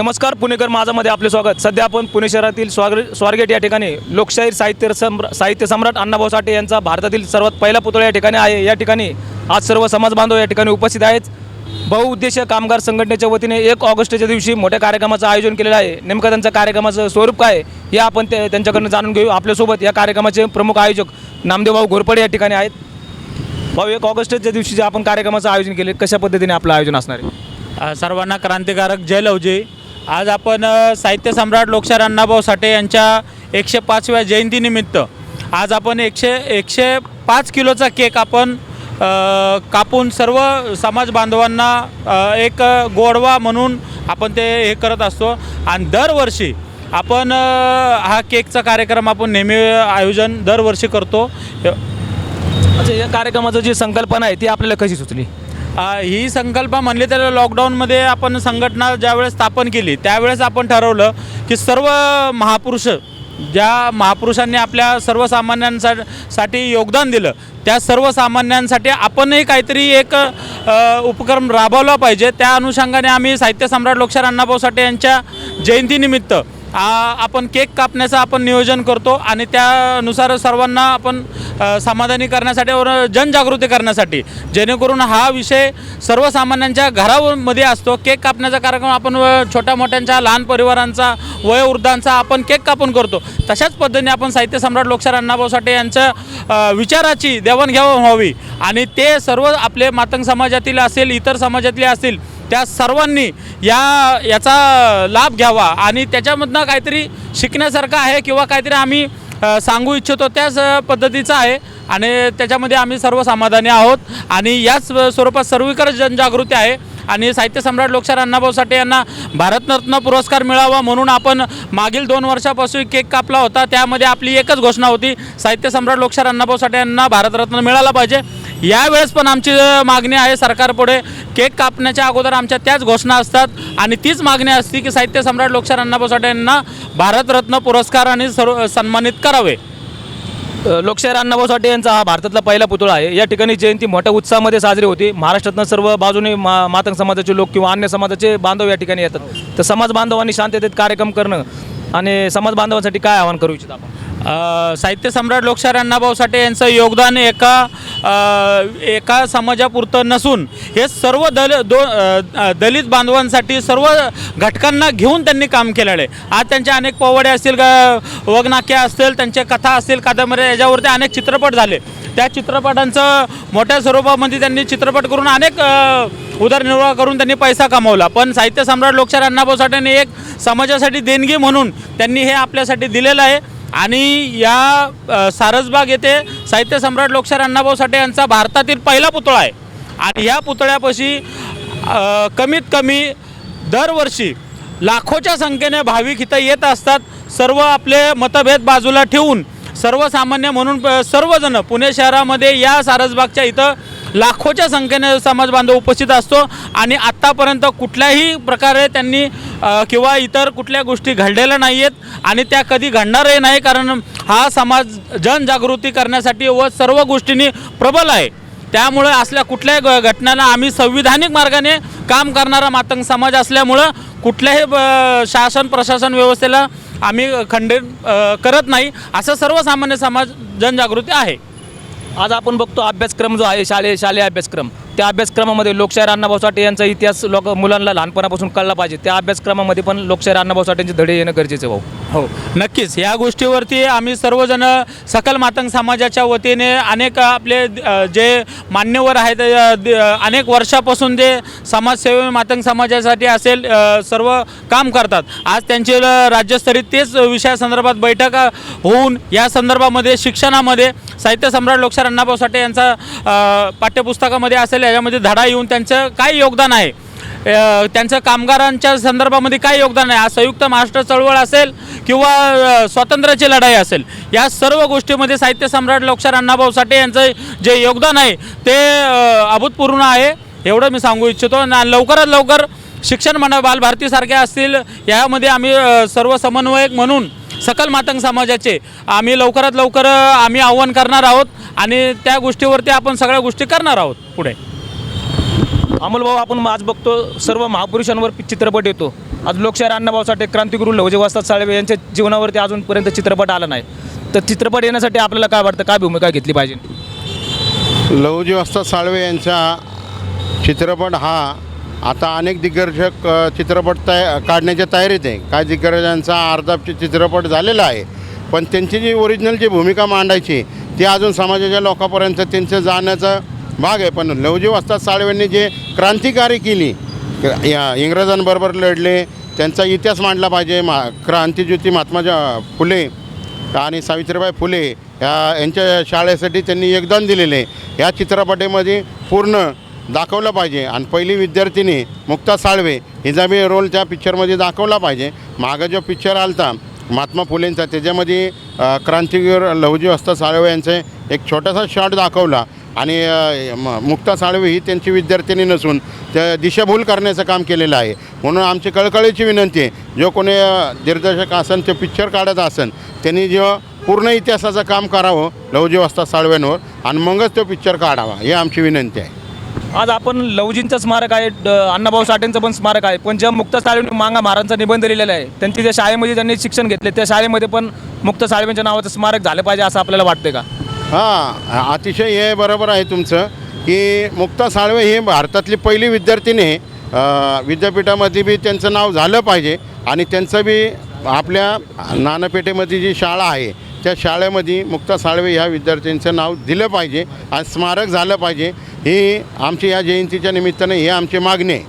नमस्कार पुणेकर माझामध्ये आपले स्वागत. सध्या आपण पुणे शहरातील स्वागर स्वारगेट या ठिकाणी लोकशाहीर साहित्य सम्र साहित्य सम्राट अण्णाभाऊ साठे यांचा भारतातील सर्वात पहिला पुतळा या ठिकाणी आहे. या ठिकाणी आज सर्व समाज बांधव या ठिकाणी उपस्थित आहेत. बहुउद्देशीय कामगार संघटनेच्या वतीने एक ऑगस्टच्या दिवशी मोठ्या कार्यक्रमाचं आयोजन केलेलं आहे. नेमकं त्यांच्या कार्यक्रमाचं स्वरूप काय हे आपण ते त्यांच्याकडनं जाणून घेऊ. आपल्यासोबत या कार्यक्रमाचे प्रमुख आयोजक नामदेवभाऊ घोरपडे या ठिकाणी आहेत. भाऊ एक ऑगस्टच्या दिवशी जे आपण कार्यक्रमाचं आयोजन केले कशा पद्धतीने आपलं आयोजन असणार आहे? सर्वांना क्रांतिकारक जय लवजी. आज आपण साहित्य सम्राट लोकशाहीर अण्णाभाऊ साठे यांच्या एकशे पाचव्या जयंतीनिमित्त आज आपण एकशे एकशे पाच किलोचा केक आपण कापून सर्व समाज बांधवांना एक गोडवा म्हणून आपण ते हे करत असतो. आणि दरवर्षी आपण हा केकचा कार्यक्रम आपण नेहमी आयोजन दरवर्षी करतो. अच्छा या कार्यक्रमाचं जी संकल्पना आहे ती आपल्याला कशी सुचली? ही संकल्पना म्हणली तर लॉकडाऊनमध्ये आपण संघटना ज्यावेळेस स्थापन केली त्यावेळेस आपण ठरवलं की सर्व महापुरुष ज्या महापुरुषांनी आपल्या सर्वसामान्यांसा साठी योगदान दिलं त्या सर्वसामान्यांसाठी आपणही काहीतरी एक उपक्रम राबवला पाहिजे. त्या अनुषंगाने आम्ही साहित्य सम्राट लोकशाहीर अण्णाभाऊ साठे यांच्या जयंतीनिमित्त आपण केक कापण्याचं आपण नियोजन करतो आणि त्यानुसार सर्वांना आपण समाधानी करण्यासाठी व जनजागृती करण्यासाठी. जेणेकरून हा विषय सर्वसामान्यांच्या घरामध्ये असतो. केक कापण्याचा कार्यक्रम आपण छोट्या मोठ्यांच्या लहान परिवारांचा वयोवृद्धांचा आपण केक कापून करतो. तशाच पद्धतीने आपण साहित्य सम्राट लोकशाहीर अण्णाभाऊ साठे यांच्या विचाराची देवाणघेवाण व्हावी. आणि ते सर्व आपले मातंग समाजातील असेल इतर समाजातले असतील त्या सर्वांनी या याचा लाभ घ्यावा. आणि त्याच्यामधनं काहीतरी शिकण्यासारखं आहे किंवा काहीतरी आम्ही सांगू इच्छितो त्याच पद्धतीचा पद्धतीचं आहे. आणि त्याच्यामध्ये आम्ही सर्व समाधानी आहोत. आणि याच स्वरूपात सर्वीकडे जनजागृती आहे. आणि साहित्य सम्राट लोकशाहीर अण्णाभाऊ साठे यांना भारतरत्न पुरस्कार मिळावा म्हणून आपण मागील दोन वर्षापासून केक कापला होता. त्यामध्ये आपली एकच घोषणा होती साहित्य सम्राट लोकशाहीर अण्णाभाऊ साठे यांना भारतरत्न मिळाला पाहिजे. यावेळेस पण आमची मागणी आहे सरकारपुढे केक कापण्याच्या अगोदर आमच्या त्याच घोषणा असतात आणि तीच मागणी असते की साहित्य सम्राट लोकशाहीर अण्णाभाऊ साठे यांना भारतरत्न पुरस्काराने सर्व सन्मानित करावे. लोकशाहीर अण्णाभाऊ साठे यांचा हा भारतातला पहिला पुतळा आहे. या ठिकाणी जयंती मोठ्या उत्साहामध्ये साजरी होती. महाराष्ट्रातनं सर्व बाजूने मा मातंग समाजाचे लोक किंवा अन्य समाजाचे बांधव या ठिकाणी येतात. तर समाज बांधवांनी शांततेत कार्यक्रम करणं आणि समाज बांधवांसाठी काय आवाहन करू इच्छित आपण? साहित्य सम्राट लोकशाहीर अण्णाभाऊ साठे यांचं योगदान एका एका समाजापुरतं नसून हे सर्व दल दो दलित बांधवांसाठी सर्व घटकांना घेऊन त्यांनी काम केलेलं आहे. आज त्यांच्या अनेक पोवाडे असतील ग- वगनाक्या असतील त्यांच्या कथा असतील कादंबऱ्या याच्यावरती अनेक चित्रपट झाले. त्या चित्रपटांचं मोठ्या स्वरूपामध्ये त्यांनी चित्रपट करून अनेक उदरनिर्वाह करून त्यांनी पैसा कमवला. पण साहित्य सम्राट लोकशाहीर अण्णाभाऊ साठेने एक समाजासाठी देणगी म्हणून त्यांनी हे आपल्यासाठी दिलेलं आहे. आणि या सारसबाग येथे साहित्य सम्राट लोकशाहीर अण्णाभाऊ साठे यांचा भारतातील पहिला पुतळा आहे. आणि या पुतळ्यापाशी कमीत कमी दरवर्षी लाखोच्या संख्येने भाविक इथं येत असतात. सर्व आपले मतभेद बाजूला ठेवून सर्वसामान्य म्हणून प- सर्वजण पुणे शहरामध्ये या सारसबागच्या इथं लाखोच्या संख्येने समाज बांधव उपस्थित असतो आणि आत्तापर्यंत कुठल्याही प्रकारे त्यांनी किंवा इतर कुठल्या गोष्टी घडलेल्या नाही आहेत आणि त्या कधी घडणारही नाही कारण हा समाज जनजागृती करण्यासाठी व सर्व गोष्टींनी प्रबल आहे. त्यामुळे असल्या कुठल्याही ग- घटनांना आम्ही संविधानिक मार्गाने काम करणारा मातंग समाज असल्यामुळं कुठल्याही ब- शासन प्रशासन व्यवस्थेला आम्ही खंडित करत नाही. असं सर्वसामान्य समाज जनजागृती आहे. आज आपण बघतो अभ्यासक्रम जो आहे शालेय शालेय अभ्यासक्रम. त्या अभ्यासक्रमामध्ये लोकशाहीर अण्णाभाऊ साठे यांचा इतिहास लोक मुलांना लहानपणापासून कळला पाहिजे. त्या अभ्यासक्रमामध्ये पण लोकशाहीर अण्णाभाऊ साठेंचे धडे येणं गरजेचं आहे भाऊ. हो नक्कीच. या गोष्टीवरती आम्ही सर्वजण सकल मातंग समाजाच्या वतीने अनेक आपले जे मान्यवर आहेत अनेक वर्षापासून जे समाजसेवे मातंग समाजासाठी असेल सर्व काम करतात. आज त्यांचे राज्यस्तरीय तेच विषयासंदर्भात बैठक होऊन या संदर्भामध्ये शिक्षणामध्ये साहित्य सम्राट लोकशाहीर अण्णाभाऊ साठे यांचा पाठ्यपुस्तकामध्ये असेल याच्यामध्ये धडा येऊन त्यांचं काय योगदान आहे? त्यांचं कामगारांच्या संदर्भामध्ये काय योगदान आहे? आज संयुक्त महाराष्ट्र चळवळ असेल किंवा स्वातंत्र्याची लढाई असेल या सर्व गोष्टीमध्ये साहित्य सम्राट लोकशाहीर अण्णाभाऊ साठे यांचं जे योगदान आहे ते अभूतपूर्ण अभूतपूर्व आहे. एवढं मी सांगू इच्छितो. आणि लवकरात लवकर शिक्षण म्हणा बालभारतीसारख्या असतील यामध्ये आम्ही सर्व समन्वयक म्हणून सकल मातंग समाजाचे. आम्ही लवकरात लवकर आम्ही आव्हान करणार आहोत आणि त्या गोष्टीवरती आपण सगळ्या गोष्टी करणार आहोत पुढे. अमोल भाऊ आपण आज बघतो सर्व महापुरुषांवर चित्रपट येतो. आज लोकशाहीर अण्णाभाऊ साठे क्रांतिगुरू लवजे वस्ताद साळवे यांच्या जीवनावरती अजूनपर्यंत चित्रपट आला नाही. तर चित्रपट येण्यासाठी आपल्याला काय वाटतं काय भूमिका घेतली पाहिजे? लहुजी वस्ताद साळवे यांचा चित्रपट हा आता अनेक दिग्दर्शक चित्रपट तया काढण्याच्या तयारीत आहे. काही दिग्गजांचा अर्धा चित्रपट झालेला आहे. पण त्यांची जी ओरिजिनल जी भूमिका मांडायची ती अजून समाजाच्या लोकांपर्यंत त्यांचं जाण्याचा भाग आहे. पण लहुजी असतात साळवेंनी जे क्रांतिकारी केली या इंग्रजांबरोबर लढले त्यांचा इतिहास मांडला पाहिजे. मा क्रांतिज्योती महात्मा फुले आणि सावित्रीबाई फुले या यांच्या शाळेसाठी त्यांनी योगदान दिलेले या चित्रपटामध्ये पूर्ण दाखवलं पाहिजे. आणि पहिली विद्यार्थिनी मुक्ता साळवे हिचा बी रोल त्या पिक्चरमध्ये दाखवला पाहिजे. मागं जो पिक्चर आलता महात्मा फुलेंचा त्याच्यामध्ये क्रांतीवीर लहुजी वस्ताद साळवे यांचे एक छोटासा शॉट दाखवला. आणि म- मुक्ता साळवे ही त्यांची विद्यार्थिनी नसून त्या दिशाभूल करण्याचं काम केलेलं आहे. म्हणून आमची कळकळीची विनंती आहे जो कोणी दिग्दर्शक असन ते पिक्चर काढत असन त्यांनी जो पूर्ण इतिहासाचं काम करावं लहुजी वस्ता साळव्यांवर आणि मगच तो पिक्चर काढावा ही आमची विनंती आहे. आज आपण लवजींचं स्मारक आहे अण्णाभाऊ साठेंचं पण स्मारक आहे. पण ज्या मुक्त साळवेंनी मांगा महाराजांचा निबंध लिहिलेला आहे त्यांची ज्या शाळेमध्ये त्यांनी शिक्षण घेतले. त्या शाळेमध्ये पण मुक्त साळवेंच्या नावाचं स्मारक झालं पाहिजे असं आपल्याला वाटते का? हां अतिशय हे बरोबर आहे तुमचं की मुक्ता साळवे ही भारतातली पहिली विद्यार्थिनी विद्यापीठामध्ये बी त्यांचं नाव झालं पाहिजे आणि त्यांचं बी आपल्या नानपेठेमध्ये जी शाळा आहे त्या शाळेमध्ये मुक्ता साळवे ह्या विद्यार्थ्यांचं नाव दिलं पाहिजे आणि स्मारक झालं पाहिजे. ही आमची या जयंतीच्या निमित्ताने ही आमची मागणी आहे.